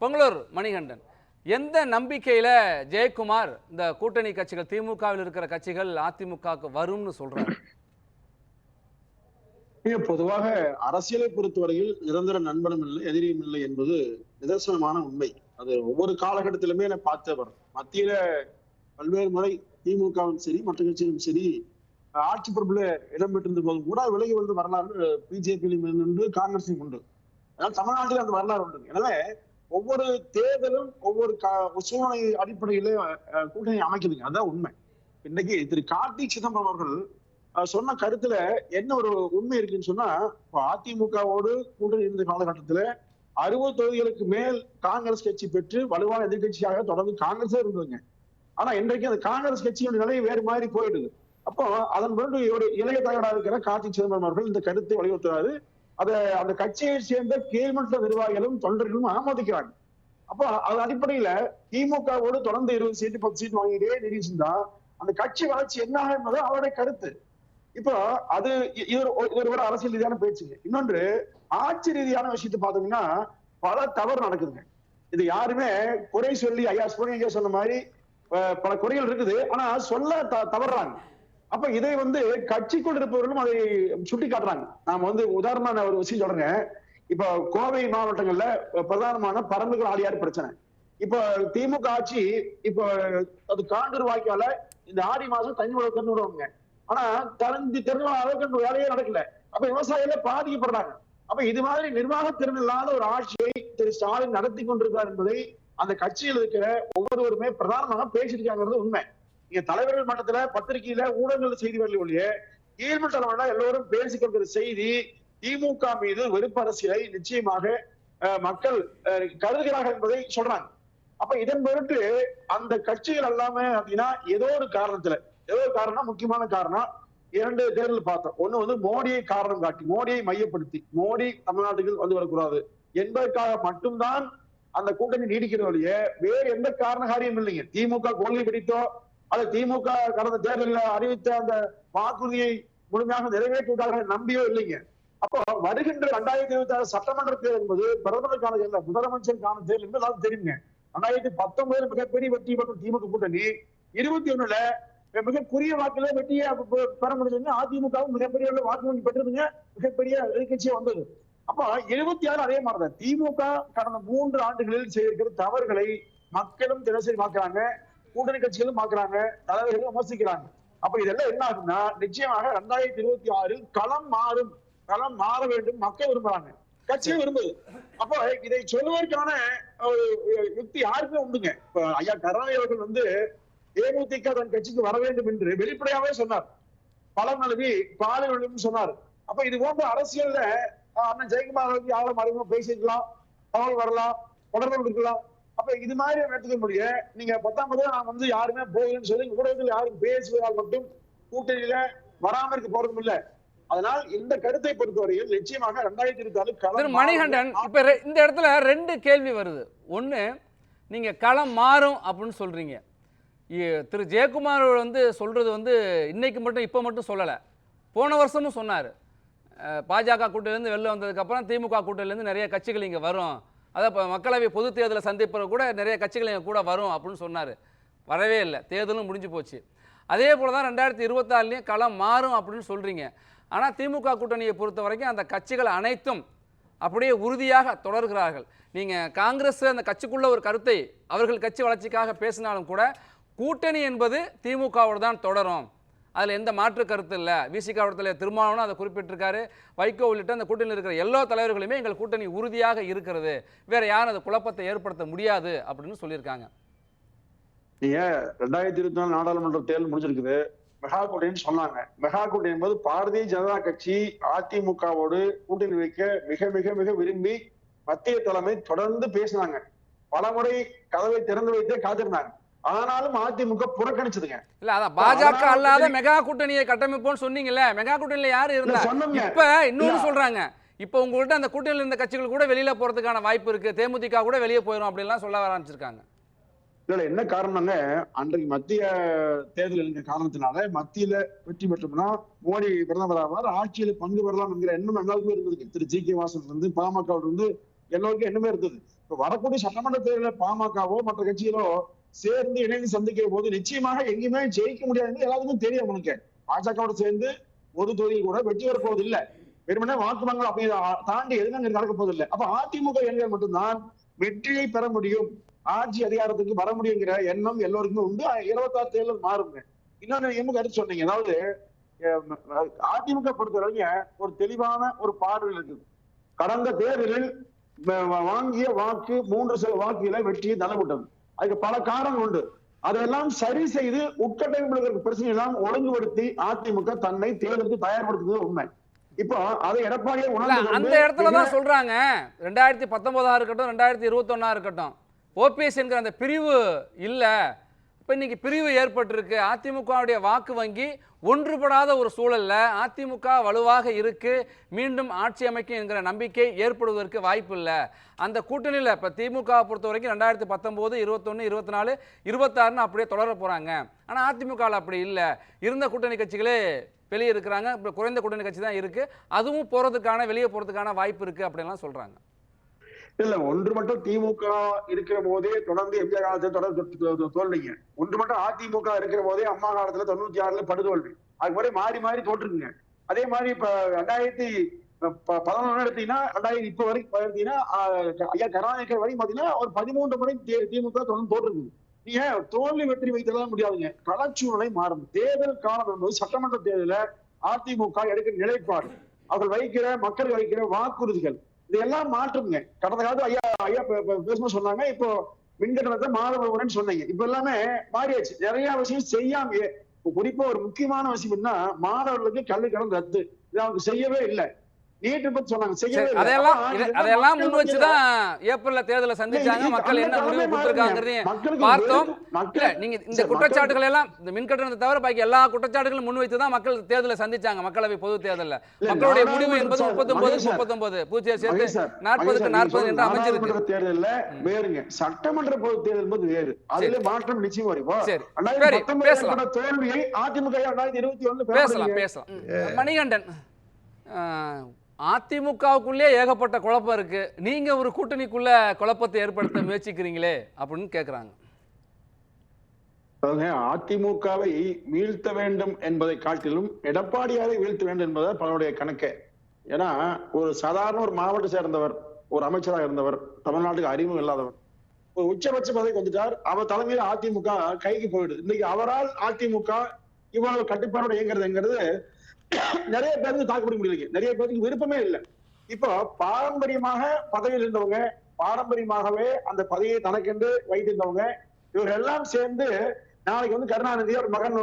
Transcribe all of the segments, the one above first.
பொங்கலூர் மணிகண்டன். எந்த நம்பிக்கையில் ஜெயக்குமார் இந்த கூட்டணி கட்சிகள் திமுகவில் இருக்கிற கட்சிகள் அதிமுகவுக்கு வரும்னு சொல்றாங்க மிக பொதுவாக அரசியலை பொறுத்தவரையில் நிரந்தர நண்பனும் இல்லை எதிரியும் இல்லை என்பது நிதர்சனமான உண்மை. அது ஒவ்வொரு காலகட்டத்திலுமே நான் பார்த்தவர் மத்தியில பல்வேறு முறை திமுகவும் சரி மற்ற கட்சிகளும் சரி ஆட்சி பொறுப்புல இடம்பெற்றிருந்த போதும் கூட விலகி வந்து வரலாறு பிஜேபியிலும் உண்டு காங்கிரஸும் உண்டு. அதனால் தமிழ்நாட்டில் அந்த வரலாறு உண்டு. எனவே ஒவ்வொரு தேர்தலும் ஒவ்வொரு கா- சூழ்நிலை அடிப்படையில கூட்டணி அமைக்குதுங்க. அதான் உண்மை. இன்னைக்கு திரு கார்த்திக் சிதம்பரம் அவர்கள் சொன்ன கருத்துல என்ன ஒரு உண்மை இருக்குன்னு சொன்னா இப்போ அதிமுகவோடு கூட்டணி இருந்த காலகட்டத்துல அறுபது தொகுதிகளுக்கு மேல் காங்கிரஸ் கட்சி பெற்று வலுவான எதிர்க்கட்சியாக தொடர்ந்து காங்கிரஸே இருந்ததுங்க. ஆனா இன்றைக்கு அந்த காங்கிரஸ் கட்சியோட நிலை வேறு மாதிரி போயிடுது. அப்போ அதன் பிறகு ஒரு இளைய தகடா இருக்கிற கார்த்திக் சிதம்பரம் அவர்கள் இந்த கருத்தை வலியுறுத்துறாரு. அதை அந்த கட்சியை சேர்ந்த கீழ்மட்ட நிர்வாகிகளும் தொண்டர்களும் ஆமோதிக்கிறாங்க. அப்போ அது அடிப்படையில திமுகவோடு தொடர்ந்து இருபது சீட்டு பத்து சீட் வாங்கிட்டே நிரூபிச்சிருந்தா அந்த கட்சி வளர்ச்சி என்ன ஆகும் என்பது அவருடைய கருத்து. இப்போ அது இது ஒரு அரசியல் ரீதியான பேச்சுங்க இன்னொன்று ஆட்சி ரீதியான விஷயத்தை பார்த்தீங்கன்னா பல தவறு நடக்குதுங்க. இது யாருமே குறை சொல்லி ஐயா சுப்ரமணியம் சொன்ன மாதிரி பல குறைகள் இருக்குது. ஆனா சொல்ல த- தவறுறாங்க அப்ப இதை வந்து கட்சிக்குள் இருப்பவர்களும் அதை சுட்டி காட்டுறாங்க நாம வந்து உதாரணமா ஒரு விஷயம் சொல்றேன் இப்ப கோவை மாவட்டங்கள்ல பிரதானமான பரம்புகள் ஆளியார் பிரச்சனை. இப்ப திமுக ஆட்சி இப்ப அது காண்டூர் வாய்க்கால இந்த ஆடி மாசம் தண்ணி விடுவாங்க விடுவாங்க. ஆனா தெரிஞ்சு திறன் அளவுக்கு வேலையே நடக்கல. அப்ப விவசாயிகள் பாதிக்கப்படுறாங்க. அப்ப இது மாதிரி நிர்வாக திறன் இல்லாத ஒரு ஆட்சியை திரு ஸ்டாலின் நடத்தி கொண்டிருக்கிறார் என்பதை அந்த கட்சியில் இருக்கிற ஒவ்வொருவருமே பிரதானமாக பேசியிருக்காங்கிறது உண்மை. நீங்க தலைவர்கள் மட்டத்துல பத்திரிகையில ஊடகங்கள் செய்தி வரல ஒழிய கீழ்மட்ட எல்லோரும் பேசிக்கொள்கிற செய்தி திமுக மீது வெறுப்பு அரசியலை நிச்சயமாக மக்கள் கருதுகிறார்கள் என்பதை சொல்றாங்க. அப்ப இதன் பொருட்டு அந்த கட்சிகள் எல்லாமே அப்படின்னா ஏதோ ஒரு காரணத்துல ஏதோ ஒரு காரணம் முக்கியமான காரணம் இரண்டு தேர்தல் பார்த்தோம். ஒண்ணு வந்து மோடியை காரணம் காட்டி மோடியை மையப்படுத்தி மோடி தமிழ்நாட்டுக்கு வந்து வரக்கூடாது என்பதற்காக மட்டும்தான் அந்த கூட்டணி நீடிக்கிற வேறு எந்த காரண காரியம் இல்லைங்க. திமுக கொள்கை பிடித்தோ அதை திமுக கடந்த தேர்தலில் அறிவித்த அந்த வாக்குறுதியை முழுமையாக நிறைவேற்றிவிட்டார்கள் நம்பியோ இல்லைங்க. அப்போ வருகின்ற ரெண்டாயிரத்தி இருபத்தி ஆறு சட்டமன்ற தேர்தல் என்பது பிரதமருக்கான தேர்தல் முதலமைச்சருக்கான தேர்தல் என்பது அது தெரியுங்க. ரெண்டாயிரத்தி பத்தொன்பது மிகப்பெரிய வெற்றி மற்றும் திமுக கூட்டணி இருபத்தி ஒண்ணுல மிக குறுகிய வாக்குல வெற்றியை பெற முடிஞ்சதுங்க அதிமுகவும் மிகப்பெரிய அளவுல வாக்கு வங்கி மிகப்பெரிய எதிர்கட்சியா வந்தது. அப்போ இருபத்தி ஆறு அதே மாதிரிதான். திமுக கடந்த மூன்று ஆண்டுகளில் செய்திருக்கிற தவறுகளை மக்களும் தினசரி பார்க்கிறாங்க. கூட்டணி கட்சிகளும் பார்க்கறாங்க தலைவர்களும் விமர்சிக்கிறாங்க. அப்ப இதெல்லாம் என்ன ஆகும்னா நிச்சயமாக ரெண்டாயிரத்தி இருபத்தி ஆறில் களம் மாறும். களம் மாற வேண்டும். மக்கள் விரும்புறாங்க. கட்சியும் விரும்புது. அப்போ இதை சொல்லுவதற்கான ஒரு யுக்தி யாருக்குமே உண்டுங்க. இப்ப ஐயா கருணாநிதி அவர்கள் வந்து தேமுதிக தன் கட்சிக்கு வர வேண்டும் என்று வெளிப்படையாவே சொன்னார். பலம் நழுவி பாலை விழும் சொன்னார். அப்ப இது போன்ற அரசியல்ல அண்ணன் ஜெயக்குமார் அவர்கள் யாரும் அறிமுக பேசிக்கலாம் தகவல் வரலாம். தொடர்பு இருக்கலாம் அப்ப இது மாதிரி எடுத்துக்க முடியும் நீங்க பத்தாம் தேதி நான் வந்து யாருமே போகலன்னு சொல்லி ஊடகத்தில் யாரும் பேசுவதால் மட்டும் கூட்டணியில வராம இருக்க போறதும் இல்ல. அதனால் இந்த கருத்தை பொறுத்தவரையில் நிச்சயமாக ரெண்டாயிரத்தி இருபத்தி களம் மணிகண்டன். இப்ப இந்த இடத்துல ரெண்டு கேள்வி வருது. ஒண்ணு நீங்க களம் மாறும் அப்படின்னு சொல்றீங்க. திரு ஜெயக்குமார் வந்து சொல்றது வந்து இன்னைக்கு மட்டும் இப்போ மட்டும் சொல்லலை. போன வருஷமும் சொன்னார். பாஜக கூட்டணியிலேருந்து வெளில வந்ததுக்கப்புறம் திமுக கூட்டணியிலேருந்து நிறைய கட்சிகள் இங்கே வரும். அதான் இப்போ மக்களவை பொது தேர்தலை சந்திப்பிற கூட நிறைய கட்சிகள் எங்கள் கூட வரும் அப்படின்னு சொன்னார். வரவே இல்லை. தேர்தலும் முடிஞ்சு போச்சு. அதே போல் தான் ரெண்டாயிரத்தி இருபத்தாறுலேயும் களம் மாறும் அப்படின்னு சொல்கிறீங்க ஆனால் திமுக கூட்டணியை பொறுத்த வரைக்கும் அந்த கட்சிகள் அனைத்தும் அப்படியே உறுதியாக தொடர்கிறார்கள். நீங்கள் காங்கிரஸ் அந்த கட்சிக்குள்ள ஒரு கருத்தை அவர்கள் கட்சி வளர்ச்சிக்காக பேசினாலும் கூட கூட்டணி என்பது திமுகவோடு தான் தொடரும். அதில் எந்த மாற்று கருத்து இல்லை. விசிக இடத்துல திருமாவனும் அதை குறிப்பிட்டிருக்காரு. வைகோ உள்ளிட்ட அந்த கூட்டணியில் இருக்கிற எல்லா தலைவர்களுமே எங்கள் கூட்டணி உறுதியாக இருக்கிறது. வேற யாரும் அந்த குழப்பத்தை ஏற்படுத்த முடியாது அப்படின்னு சொல்லியிருக்காங்க. நீங்க ரெண்டாயிரத்தி இருபத்தி நாலு நாடாளுமன்ற தேர்தல் முடிஞ்சிருக்குது. மெகா கூட்டணின்னு சொன்னாங்க. மெகா கூட்டணி என்பது பாரதிய ஜனதா கட்சி அதிமுகவோடு கூட்டணி வைக்க மிக மிக மிக விரும்பி மத்திய தலைமை தொடர்ந்து பேசினாங்க. பலமுறை கதவை திறந்து வைத்தே காத்திருந்தாங்க. ஆனாலும் அதிமுக புறக்கணிச்சதுங்க. இல்ல அதான் பாஜக அல்லாத மெகா கூட்டணியை கட்டமைப்போம்னு சொன்னீங்கல்ல மெகா கூட்டணியில யாரு இருந்தா. இப்ப இன்னொன்னு. சொல்றாங்க. இப்ப உங்கள்கிட்ட அந்த கூட்டணியில் இருந்த கட்சிகள் கூட வெளியில போறதுக்கான வாய்ப்பு இருக்கு. தேமுதிக கூட வெளியே போயிடும் அப்படின்லாம் சொல்ல ஆரம்பிச்சிருக்காங்க. இல்ல என்ன காரணம்னாங்க அன்றைக்கு மத்திய தேர்தல் என்கிற காரணத்தினால மத்தியில வெற்றி பெற்றோம்னா மோடி பிரதமர் ஆவார். ஆட்சியில பங்கு பெறலாம் என்கிற எண்ணம் எல்லாருக்குமே இருந்தது திரு ஜி கே வாசன் இருந்து பாமக இருந்து எல்லோருக்கும் எண்ணமே இருந்தது. இப்ப வரக்கூடிய சட்டமன்ற தேர்தலில் பாமகவோ மற்ற கட்சிகளோ சேர்ந்து இணைந்து சந்திக்கிற போது நிச்சயமாக எங்கேயுமே ஜெயிக்க முடியாதுன்னு எல்லாத்துக்கும் தெரியும் உனக்கு பாஜகவோட சேர்ந்து ஒரு தொகுதியில் கூட வெற்றி வரப்போவது இல்லை இல்ல வெறுமனே வாக்குமங்கள் அப்படி தாண்டி எதுவும் அங்க நடக்க போவது இல்லை அப்ப அதிமுக எண்கள் மட்டும்தான் வெற்றியை பெற முடியும். ஆட்சி அதிகாரத்துக்கு வர முடியுங்கிற எண்ணம் எல்லோருக்குமே உண்டு. இருபத்தாறு தேர்தல் மாறுங்க. இன்னொன்னு எம்மு கருத்து சொன்னீங்க? அதாவது அதிமுக பொறுத்தவரைக்கும் ஒரு தெளிவான ஒரு பார்வை இருக்குது. கடந்த தேர்தலில் வாங்கிய வாக்கு மூன்று சில வாக்குகளை வெற்றியை தள்ளப்பட்டது அதுக்கு பல காரணம் உண்டு. அதெல்லாம் சரி செய்து உட்கட்டமைப்பு பிரச்சனை எல்லாம் ஒழுங்குபடுத்தி அதிமுக தன்னை தேர்தலுக்கு தயார்படுத்துவது உண்மை. இப்போ அதை எடப்பாடியே உணர்ந்து அந்த இடத்துல தான் சொல்றாங்க. ரெண்டாயிரத்தி பத்தொன்பதா இருக்கட்டும் ரெண்டாயிரத்தி இருபத்தொன்னா இருக்கட்டும். ஓபிஎஸ் என்கிற அந்த பிரிவு இல்ல. இப்போ இன்றைக்கி பிரிவு ஏற்பட்டிருக்கு. அதிமுகவுடைய வாக்கு வங்கி ஒன்றுபடாத ஒரு சூழல்ல அதிமுக வலுவாக இருக்கு. மீண்டும் ஆட்சி அமைக்கும் என்கிற நம்பிக்கை ஏற்படுவதற்கு வாய்ப்பு இல்லை அந்த கூட்டணியில் இப்போ திமுக பொறுத்த வரைக்கும் ரெண்டாயிரத்தி பத்தொம்போது இருபத்தொன்று இருபத்தி நாலு இருபத்தாறுன்னு அப்படியே தொடர போகிறாங்க ஆனால் அதிமுகவில் அப்படி இல்லை. இருந்த கூட்டணி கட்சிகளே வெளியே இருக்கிறாங்க. இப்போ குறைந்த கூட்டணி கட்சி தான் இருக்குது அதுவும் போகிறதுக்கான வெளியே போகிறதுக்கான வாய்ப்பு இருக்குது அப்படின்லாம் சொல்கிறாங்க இல்ல ஒன்று மட்டும் திமுக இருக்கிற போதே தொடர்ந்து எம்ஜிஆர் காலத்துல தொடர்ந்து தோல்விங்க. ஒன்று மட்டும் அதிமுக இருக்கிற போதே அம்மா காலத்துல தொண்ணூத்தி ஆறுல படுதோல்வி அது மாதிரி மாறி மாறி தோற்றுக்குங்க. அதே மாதிரி இப்ப ரெண்டாயிரத்தி ப- பதினொன்னு எடுத்தீங்கன்னா ரெண்டாயிரத்தி இப்ப வரைக்கும் எடுத்தீங்கன்னா ஐயா கருணாநிதி வரைக்கும் பாத்தீங்கன்னா ஒரு பதிமூன்று முறை திமுக தொடர்ந்து தோற்றுருக்கு நீங்க தோல்வி வெற்றி வைத்தெல்லாம் முடியாதுங்க. களச்சூழலை மாறும். தேர்தல் காலம் என்பது சட்டமன்ற தேர்தல அதிமுக எடுக்கிற நிலைப்பாடு. அவர்கள் வைக்கிற மக்கள் வைக்கிற வாக்குறுதிகள். இதெல்லாம் மாற்றுங்க. கடந்த காலத்துல ஐயா ஐயா பேசணும்னு பேசும்போது சொன்னாங்க இப்போ மின்கட்டணத்தை மாதவரன்னு சொன்னீங்க. இப்ப எல்லாமே மாறியாச்சு. நிறைய விஷயம் செய்யாம குறிப்பா ஒரு முக்கியமான விஷயம் என்ன மாணவர்களுக்கு கல்வி கடன் ரத்து. இது அவங்க செய்யவே இல்லை. பத்தி சொன்னாங்க அதையெல்லாம் மக்கள் முன் வச்சு தான் ஏப்ரல்ல தேர்தலை சந்திச்சாங்க. மக்கள் என்ன முடிவு கொடுத்துருக்காங்கிறதையும் பார்த்தோம். இல்ல நீங்க இந்த குற்றச்சாட்டுகள் எல்லாம் இந்த மின் கட்டணத்தை தவிர பாக்கி எல்லா குற்றச்சாட்டுகளும் முன்வைத்து தான் மக்கள் தேர்தலை சந்திச்சாங்க மக்களவை பொது தேர்தல்ல. மக்களுடைய முடிவு என்பது சார், முப்பத்தொன்பது புதுச்சேரி சேர்த்து நாற்பதுக்கு நாற்பது என்று அமைஞ்சிருக்கு. நாடாளுமன்ற தேர்தல்ல வேறுங்க சட்டமன்ற பொது தேர்தல் என்பது வேறு. அதுல மாற்றம் நிச்சயம் வரும். இப்போ சரி. ரெண்டாயிரத்தி சரி, பத்தொன்பதுல பேசலாம். ஏற்பட்ட தோல்வியை அதிமுக ரெண்டாயிரத்தி இருபத்தி ஒண்ணு பேசலாம் பேசலாம். மணிகண்டன். அதிமுகவுக்குள்ளே ஏகப்பட்ட குழப்பம் இருக்கு. நீங்க ஒரு கூட்டணிக்குள்ள குழப்பத்தை ஏற்படுத்த முயற்சிக்கிறீங்களே அப்படின்னு கேக்குறாங்க. அதிமுகவை வீழ்த்த வேண்டும் என்பதை காட்டிலும் எடப்பாடியாரை வீழ்த்த வேண்டும் என்பது பலருடைய கணக்கு. ஏன்னா ஒரு சாதாரண ஒரு மாவட்டம் சேர்ந்தவர் ஒரு அமைச்சராக இருந்தவர் தமிழ்நாட்டுக்கு அறிமுகம் இல்லாதவர் ஒரு உச்சபட்ச பதவிக்கு வந்துட்டார். அவர் தலைமையில் அதிமுக கைக்கு போயிடுது. இன்னைக்கு அவரால் அதிமுக இவ்வளவு கட்டுப்பாடோட இயங்குறதுங்கிறது நிறைய பேருக்கு தாக்குப்பிடி முடியலைங்க. நிறைய பேருக்கு விருப்பமே இல்லை. இப்போ பாரம்பரியமாக பதவியில் இருந்தவங்க பாரம்பரியமாகவே அந்த பதவியை தனக்கென்று வைத்திருந்தவங்க இவர்கள் எல்லாம் சேர்ந்து நாளைக்கு வந்து கருணாநிதி ஒரு மகன்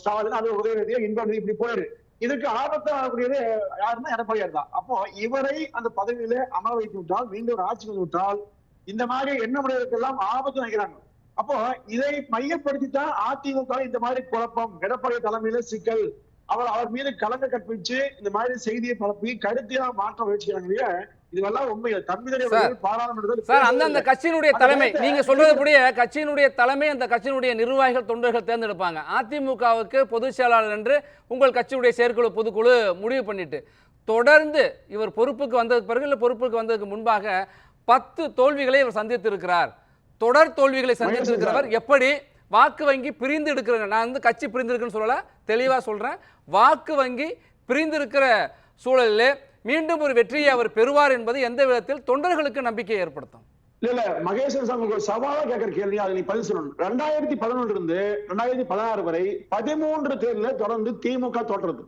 ஸ்டாலின் அது உதயநிதியோ இன்பநிதி இப்படி போயிரு. இதுக்கு ஆபத்து ஆகக்கூடியது யாருன்னா எடப்பாடியார் தான். அப்போ இவரை அந்த பதவியில அமர வைத்து விட்டால் மீண்டும் ஒரு ஆட்சி வந்து விட்டால் இந்த மாதிரி எண்ணமுடையவருக்கெல்லாம் ஆபத்து நினைக்கிறாங்க. அப்போ இதை மையப்படுத்தி தான் அதிமுக இந்த மாதிரி குழப்பம். எடப்பாடி தலைமையில சிக்கல். அவர் அவர் மீது கலங்க கற்பிச்சு இந்த மாதிரி செய்தியை பரப்பி கருத்தியா மாற்ற முயற்சிக்கிறாங்க இதுவெல்லாம் பாராளுமன்றத்தில் சார் அந்தந்த கட்சியினுடைய தலைமை நேரத்தை- நீங்க சொல்றதுபடியே கட்சியினுடைய தலைமை அந்த கட்சியினுடைய நிர்வாகிகள் தொண்டர்கள் தேர்ந்தெடுப்பாங்க. அதிமுகவுக்கு பொதுச் செயலாளர் என்று உங்கள் கட்சியுடைய செயற்குழு பொதுக்குழு முடிவு பண்ணிட்டு தொடர்ந்து இவர் பொறுப்புக்கு வந்ததுக்கு பிறகு இல்லை பொறுப்புக்கு வந்ததுக்கு முன்பாக பத்து தோல்விகளை இவர் சந்தித்திருக்கிறார். தொடர் தோல்விகளை சந்தித்திருக்கிறவர் எப்படி? வாக்கு வங்கி பிரிந்து எடுக்கிறாங்க நான் வந்து கட்சி பிரிந்து சொல்லலை தெளிவாக சொல்றேன். வாக்கு வங்கி பிரிந்திருக்கிற சூழலில் மீண்டும் ஒரு வெற்றியை அவர் பெறுவார் என்பது எந்த விதத்தில் தொண்டர்களுக்கு நம்பிக்கையை ஏற்படுத்தும்? இல்ல இல்ல மகேஸ்வரன் சார் உங்களுக்கு சவாலா கேட்கிற கேள்வி அதை நீ பதில் சொல்லணும் ரெண்டாயிரத்தி பதினொன்று இருந்து ரெண்டாயிரத்தி பதினாறு வரை பதிமூன்று தேர்தல தொடர்ந்து திமுக தோற்றது.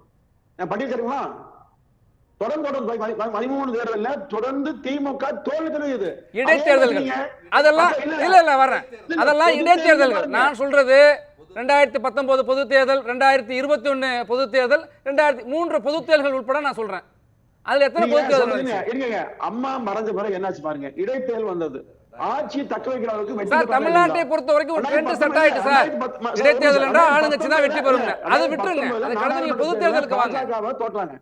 நான் பட்டியல் தொடர்ந்து திமுக தோல்வி இடைத்தேர்தல்கள். அதெல்லாம் இல்ல இல்ல வர்றேன். அதெல்லாம் இடைத்தேர்தல்கள். நான் சொல்றது ரெண்டாயிரத்தி பத்தொன்பது பொது தேர்தல் ரெண்டாயிரத்தி இருபத்தி ஒன்னு பொது தேர்தல் ரெண்டாயிரத்தி மூன்று பொது தேர்தல்கள் உட்பட நான் சொல்றேன். அதுல எத்தனை பொது தேர்தல் அம்மா மறைஞ்ச பிறகு என்னாச்சு பாருங்க. இடைத்தேர்தல் வந்தது. ஆட்சி தக்க வைக்கிற அளவுக்கு வெற்றி சார் பெற்றாங்க தமிழ்நாட்டை? பொறுத்த வரைக்கும் ஒரு ட்ரெண்ட் ரெண்டாயிரத்தி செட் ஆயிட்டு சார். ரெண்டாயிரத்தி பத்து- சார், இடைத்தேர்தல் என்றால் ஆளுங்கட்சி தான் வெற்றி பெறும் அதை விட்டுருங்க. அதை கடந்து நீங்க பொது நாடாளுமன்ற தேர்தலுக்கு வாங்க. பாஜகவை தோற்றாங்க.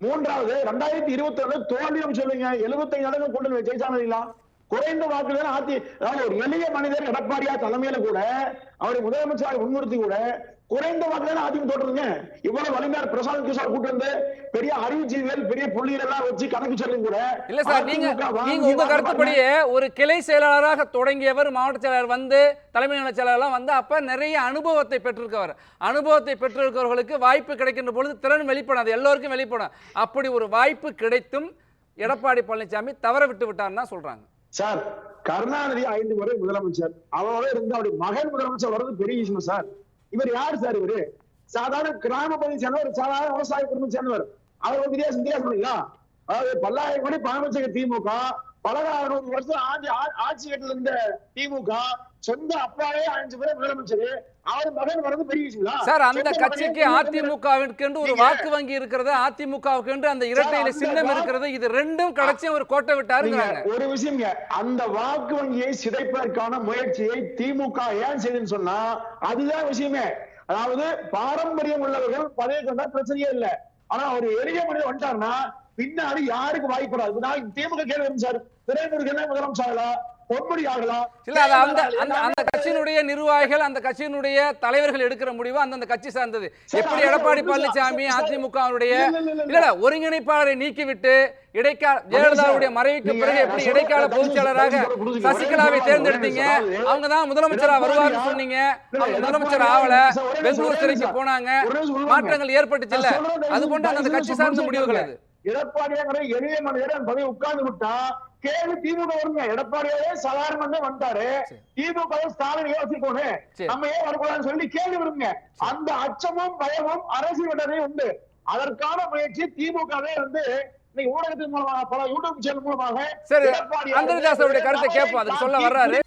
மூன்றாவது ரெண்டாயிரத்தி இருபத்தி ஒண்ணு தோல்வியும் சொல்லுங்க. எழுபத்தைந்து இடங்கள் கொண்டு ஜெயிச்சாங்களா குறைந்த வாக்குகள் ஆத்தி அதாவது ஒரு எளிய மனிதர் எடப்பாடியா தலைமையில கூட அவரை முதலமைச்சர் முன்னிறுத்தி கூட குறைந்த வாக்குல அதிமுக தோற்றுங்க இவ்வளவு வலிமையான பிரசாந்த் கிஷோர் கூட்டு வந்து பெரிய அறிவுஜீவிகள் பெரிய புள்ளிகள் எல்லாம் வச்சு கணக்கு சொல்லி கூட இல்ல சார் நீங்க நீங்க உங்க கருத்துப்படியே ஒரு கிளை செயலாளராக தொடங்கியவர் மாவட்ட செயலாளர் வந்து தலைமை நிலைய செயலாளர்லாம் வந்து அப்ப நிறைய அனுபவத்தை பெற்றிருக்கவர். அனுபவத்தை பெற்றிருக்கிறவர்களுக்கு வாய்ப்பு கிடைக்கின்ற பொழுது திறன் வெளிப்படும் அது எல்லோருக்கும் வெளிப்படும். அப்படி ஒரு வாய்ப்பு கிடைத்தும் எடப்பாடி பழனிசாமி தவற விட்டு விட்டார்னு தான் சொல்றாங்க. சார் கருணாநிதி ஐந்து முறை முதலமைச்சர். அவரோட இருந்து அவருடைய மகன் முதலமைச்சர் வர்றது பெரிய விஷயம் சார். இவர் யார் சார் இவரு? சாதாரண கிராம பகுதி சேர்ந்தவர் சாதாரண விவசாய குடும்பம் சேர்ந்தவர். அவர் வந்து வித்தியாசம் வித்தியாசம் இல்லைங்களா? அதாவது பல்லாயிரம் கோடி பணமச்சக திமுக பல வருஷம் ஆட்சி ஆ- ஆட்சி கட்டில இருந்த திமுக சொந்த அப்பாவே அஞ்சு பேர் முதலமைச்சர். அவர் மகன் வர்றது பெரிய சார் அந்த கட்சிக்கு அதிமுகவிற்கு ஒரு வாக்கு வங்கி இருக்கிறது அதிமுகவுக்கு என்று அந்த இரட்டையில சின்னம் இருக்கிறது இது ரெண்டும் கடைசியும் ஒரு கோட்டை விட்டாருங்கிறாங்க. ஒரு விஷயங்க அந்த வாக்கு வங்கியை சிதைப்பதற்கான முயற்சியை திமுக ஏன் செய்யுதுன்னு சொன்னா அதுதான் விஷயமே. அதாவது பாரம்பரியம் உள்ளவர்கள் பதவி கொண்டா பிரச்சனையே இல்ல. ஆனா ஒரு எளிய மனிதன் வந்துட்டாருன்னா பின்னாடி யாருக்கு வாய்ப்படாது? நான் திமுக கேள்வி சார். துறைமுருகன் முதலமைச்சர்? இல்ல அது அந்த கட்சியினுடைய நிர்வாகிகள் அந்த கட்சியினுடைய தலைவர்கள் எடுக்கிற முடிவு அந்தந்த கட்சி சார்ந்தது சார், எப்படி எடப்பாடி பழனிசாமி. அதிமுகவுடைய இல்ல, இல்ல, இல்ல, இல்ல இல்ல ஒருங்கிணைப்பாளரை நீக்கிவிட்டு இடைக்கால ஜெயலலிதாவுடைய மறைவுக்கு பிறகு எப்படி இடைக்கால சொல்றேன், பொதுச் செயலராக தயவு செய்து புரிஞ்சுக்கோங்க. சசிகலாவை தேர்ந்தெடுத்தீங்க. அவங்க தான் முதலமைச்சரா வருவார்னு? சொன்னீங்க இல்ல, அவங்க? முதலமைச்சர் ஒரே பெங்களூர். சிறைக்கு போனாங்க. மாற்றங்கள் ஏற்பட்டுச்சுல்ல நான் சொல்றேன், அது போன்ற அந்த கட்சி சார்ந்த முடிவுகள். அது எடப்பாடியாங்கிற எளிய மனிதர் பதவி உட்கார்ந்து விட்டா கேள்வி திமுக வருங்க. எடப்பாடியாவே சாதாரண வந்தாரு. திமுக ஸ்டாலின் யோசிக்கணும். நம்ம ஏன் வரக்கூடாதுன்னு சொல்லி கேள்வி வருங்க. அந்த அச்சமும் பயமும் அரசியல் விட்டதே உண்டு. அதற்கான முயற்சி திமுகவே வந்து ஊடகத்தின் மூலமாக பல யூடியூப் சேனல் மூலமாக அந்தரிதாசருடைய கருத்தை கேட்போம். சொல்ல வர்றாரு.